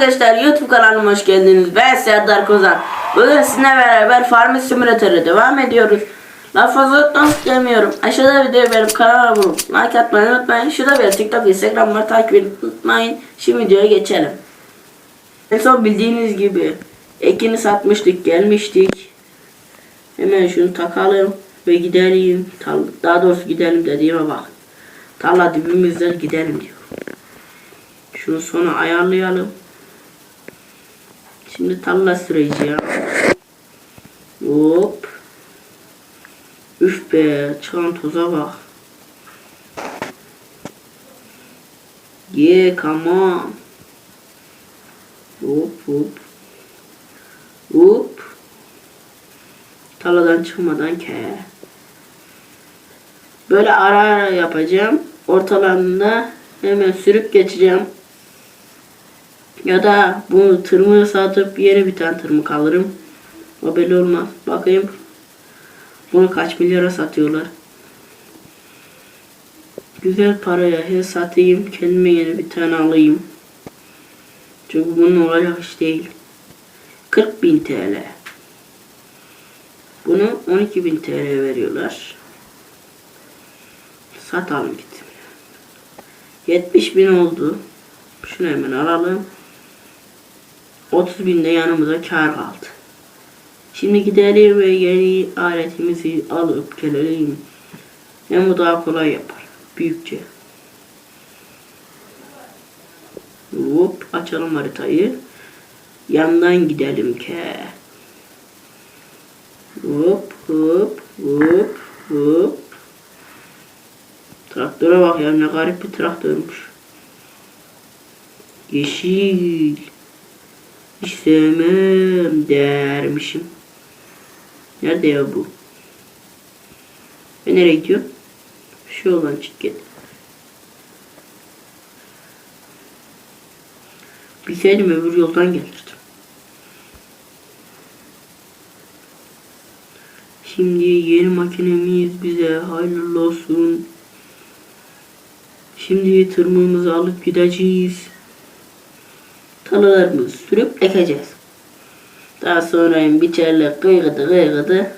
arkadaşlar YouTube kanalıma hoş geldiniz. Ben Serdar Kozan. Bugün sizinle beraber Farming Simulator'a devam ediyoruz. Daha fazla tutmak istemiyorum. Aşağıda videoyu benim kanalıma bulup like atmayı unutmayın. Şurada bir TikTok, Instagram var takip edip unutmayın. Şimdi videoya geçelim. En son bildiğiniz gibi ekini satmıştık gelmiştik. Hemen şunu takalım ve gidelim. Daha doğrusu gidelim dediğime bak. Tarla dibimizden gidelim diyor. Şunu sonra ayarlayalım. Şimdi tarla süreceğim. Hop. Üf be çıkan toza bak. Yeah come on. Hop hop. Hop. Tarladan çıkmadan ke. Böyle ara ara yapacağım. Ortalarında hemen sürüp geçeceğim. Ya da bu tırmığı satıp yeni bir tane tırmık alırım. O belli olmaz. Bakayım. Bunu kaç milyara satıyorlar. Güzel paraya he satayım. Kendime yeni bir tane alayım. Çünkü bunun olacak iş değil. 40 bin TL. Bunu 12 bin TL veriyorlar. Satalım gittim. 70 bin oldu. Şunu hemen alalım. 30 bin de yanımıza kar kaldı. Şimdi gidelim ve yeni aletimizi alıp gelelim. Hem bu daha kolay yapar. Büyükçe. Hop açalım haritayı. Yandan gidelim ke. Hop hop hop hop. Traktöre bak ya ne garip bir traktörmüş. Yeşil. Hiç sevmem dermişim. Nerede ya bu? Ve nereye gidiyor? Şu olan şirket. Bilseydim öbür yoldan gelirdim. Şimdi yeni makinemiz bize hayırlı olsun. Şimdi tırmığımızı alıp gideceğiz. Tarlalarımızı sürüp ekeceğiz. Daha sonra biçerle kıygıdı kıygıdı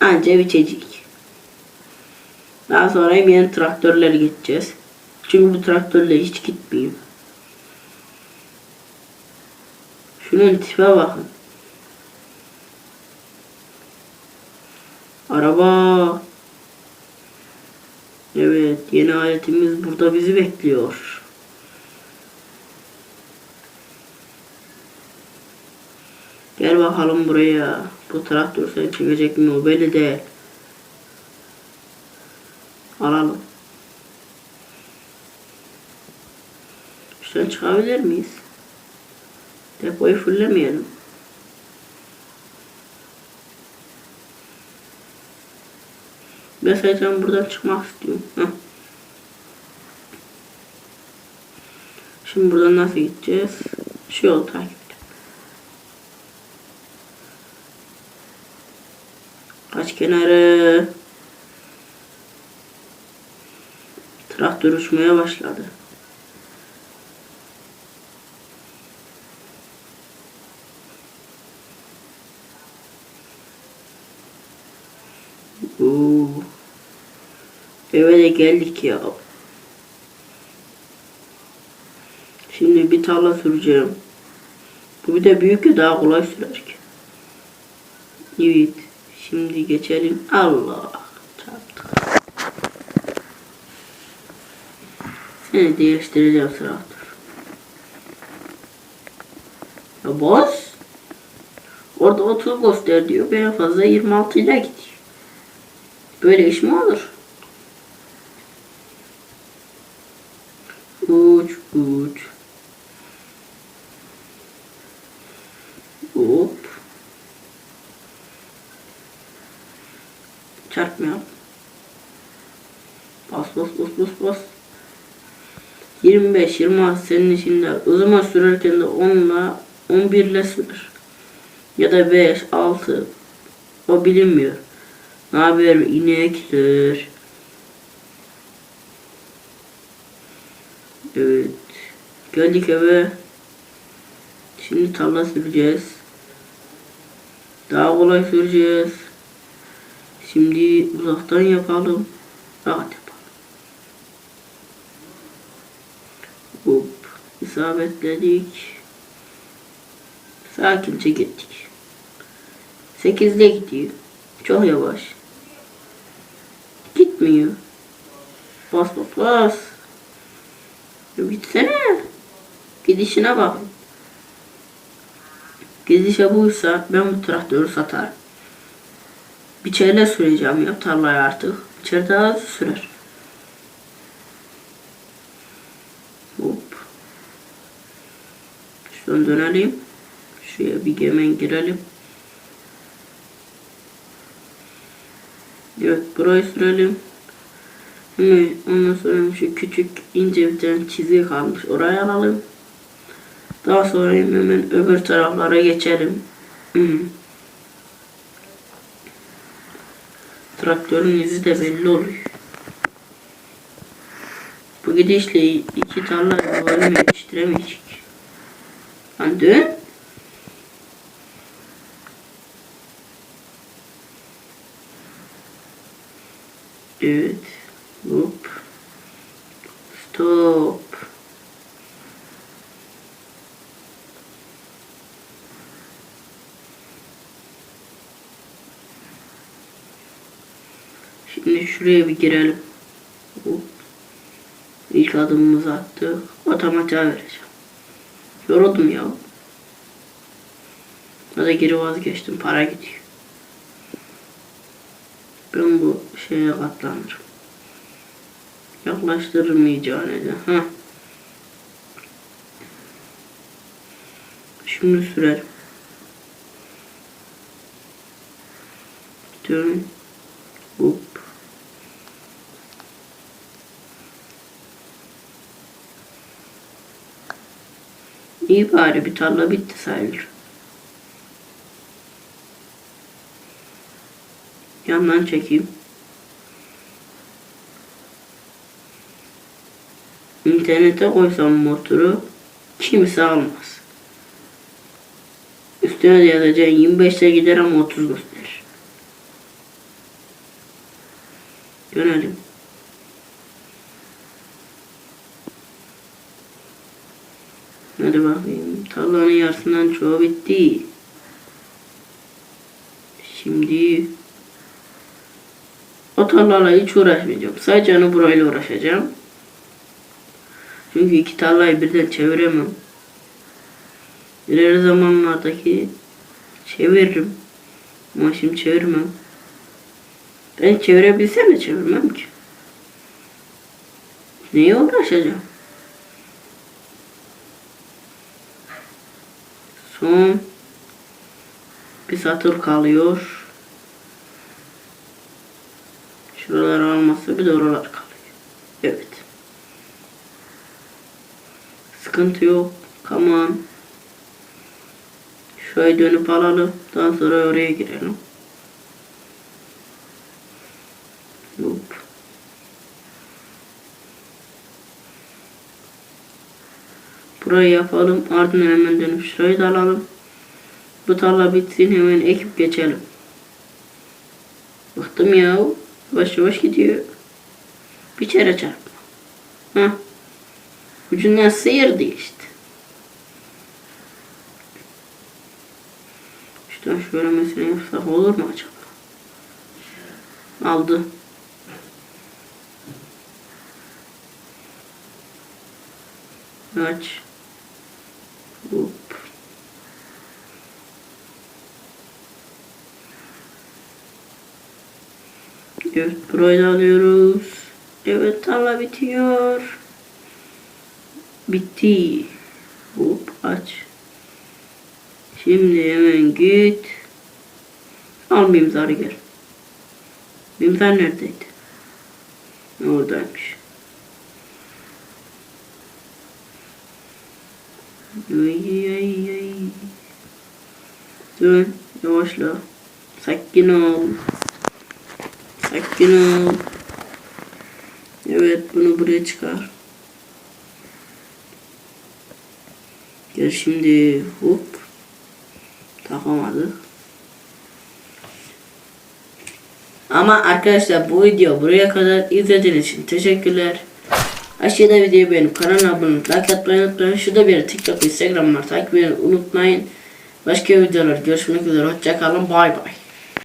anca biçecek. Daha sonra yeni traktörleri geçeceğiz. Çünkü bu traktörle hiç gitmeyeyim. Şunun tipe bakın. Araba. Evet, yeni aletimiz burada bizi bekliyor. Gel bakalım buraya. Bu traktör sen çekecek mi o belli değil. Alalım. Şuradan çıkabilir miyiz? Depoyu fullemeyelim. Mesela ben buradan çıkmak istiyorum. Heh. Şimdi buradan nasıl gideceğiz? Şu yolu takip Kaç kenarı? Traktör uçmaya başladı. Oo. Eve de geldik ya. Şimdi bir tarla süreceğim. Bu bir de büyük ya daha kolay sürer ki. Evet. Şimdi geçelim. Allah. Çarptık. Seni değiştireceğim traktör. Ya boz. Orada 30 göster diyor. Ben fazla 26 ile gidiyor. Böyle iş mi olur? Çarpmıyor. Bas bas bas bas bas. 25 26 senin içinde ızıma sürerken de 10 ile 11 ile sür. Ya da 5 6 o bilinmiyor. Ne haber inekler? Evet. Geldik eve. Şimdi tarla süreceğiz. Daha kolay süreceğiz. Şimdi uzaktan yapalım. Rahat yapalım. Hop. isabetledik. Sakince gittik. Sekizde gidiyor. Çok yavaş. Gitmiyor. Bas bas bas. Gitsene. Gidişine bak. Gidişe buysa ben bu traktörü satarım. Biçerle süreceğim ya tarlayı artık. Biçer daha sürer. Hop. Şuradan dönelim. Şuraya bir hemen girelim. Evet burayı sürelim. Hemen ondan sonra şu küçük ince bir tane çizgi kalmış. Oraya alalım. Daha sonra hemen öbür taraflara geçelim. Hı. Traktörün izi de belli oluyor. Bu gidişle iki tarla yuvarını yetiştiremeyecek. Lan dön. Evet. Hop. Stop. Şuraya bir girelim. İlk adımımızı attık. Otomatiğe vereceğim. Yoruldum ya. Ya da geri vazgeçtim. Para gidiyor. Ben bu şeye katlanırım. Yaklaştırırım icabı. Ha. Şimdi sürerim. Dön. Hop. İyi bari bir tarla bitti sayılır. Yandan çekeyim. İnternete koysam motoru kimse almaz. Üstüne de yazacaksın 25'te gider ama 30 gösterir. Dönelim. Hadi bakayım. Tarlanın yarısından çoğu bitti. Şimdi o tarlalarla hiç uğraşmayacağım. Sadece onu burayla uğraşacağım. Çünkü iki tarlayı birden çeviremem. İleri zamanlardaki çeviririm. Ama şimdi çevirmem. Ben çevirebilsem de çevirmem ki. Neye uğraşacağım? Son bir satır kalıyor. Şuralar almazsa bir de oralar kalıyor. Evet. Sıkıntı yok. Come on. Şöyle dönüp alalım. Daha sonra oraya girelim. Hop. Burayı yapalım. Ardından hemen dönüp şurayı da alalım. Bu tarla bitsin hemen ekip geçelim. Bıktım ya. Yavaş yavaş gidiyor. Bir kere çarpma. Hah. Ucundan sıyırdı işte. İşte şöyle mesela yapsak olur mu acaba? Aldı. Aç. Hop. Evet burayı alıyoruz. Evet tarla bitiyor. Bitti. Hop aç. Şimdi hemen git. Al mimzarı gel. Mimzar neredeydi? Oradaymış. Ay ay ay. Dön. Yavaşla. Sakin ol. Ol. Evet bunu buraya çıkar. Gel şimdi hop. Takamadık. Ama arkadaşlar bu video buraya kadar izlediğiniz için teşekkürler. Aşağıda videoyu beğenip kanala abone olup like atmayı unutmayın. Şurada bir TikTok, Instagram var. Takip etmeyi unutmayın. Başka videolar görüşmek üzere. Hoşçakalın. Bay bay.